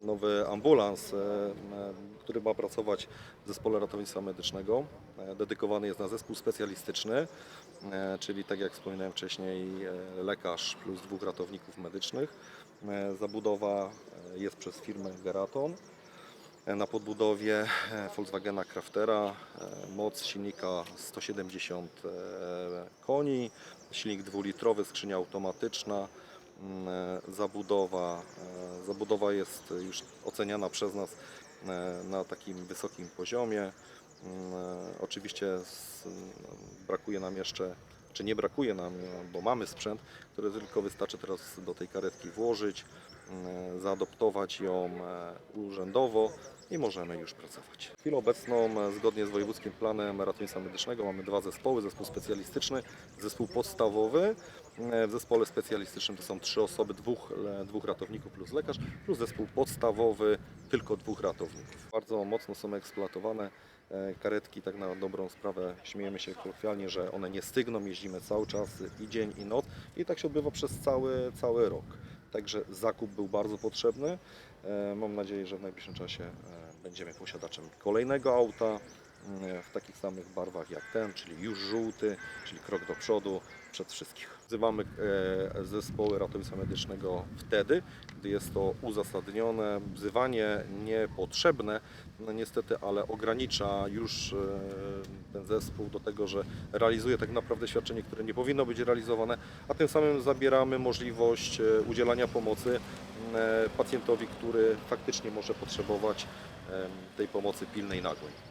nowy ambulans, e, który ma pracować w zespole ratownictwa medycznego. E, Dedykowany jest na zespół specjalistyczny, e, czyli tak jak wspominałem wcześniej, lekarz plus dwóch ratowników medycznych. Zabudowa jest przez firmę Geraton. Na podbudowie Volkswagena Craftera moc silnika 170 e, koni, silnik dwulitrowy, skrzynia automatyczna, zabudowa. e, Zabudowa jest już oceniana przez nas e, na takim wysokim poziomie. Mm, e, Oczywiście no, brakuje nam jeszcze, czy nie brakuje nam, e, bo mamy sprzęt, który tylko wystarczy teraz do tej karetki włożyć, mm, zaadoptować ją e, urzędowo i możemy już pracować. W chwilę obecną, e, zgodnie z wojewódzkim planem ratownictwa medycznego, mamy dwa zespoły. Zespół specjalistyczny, zespół podstawowy. E, W zespole specjalistycznym to są trzy osoby, dwóch, dwóch ratowników plus lekarz, plus zespół podstawowy, tylko dwóch ratowników. Bardzo mocno są eksploatowane e, karetki, tak na dobrą sprawę śmiejemy się kolokwialnie, że one nie stygną, jeździmy cały czas i dzień i noc i tak się odbywa przez cały, cały rok. Także zakup był bardzo potrzebny. E, Mam nadzieję, że w najbliższym czasie będziemy posiadaczem kolejnego auta w takich samych barwach jak ten, czyli już żółty, czyli krok do przodu przed wszystkich. Wzywamy e, zespoły ratownictwa medycznego wtedy, gdy jest to uzasadnione. Wzywanie niepotrzebne, no niestety, ale ogranicza już e, ten zespół do tego, że realizuje tak naprawdę świadczenie, które nie powinno być realizowane, a tym samym zabieramy możliwość e, udzielania pomocy e, pacjentowi, który faktycznie może potrzebować e, tej pomocy pilnej, nagłej.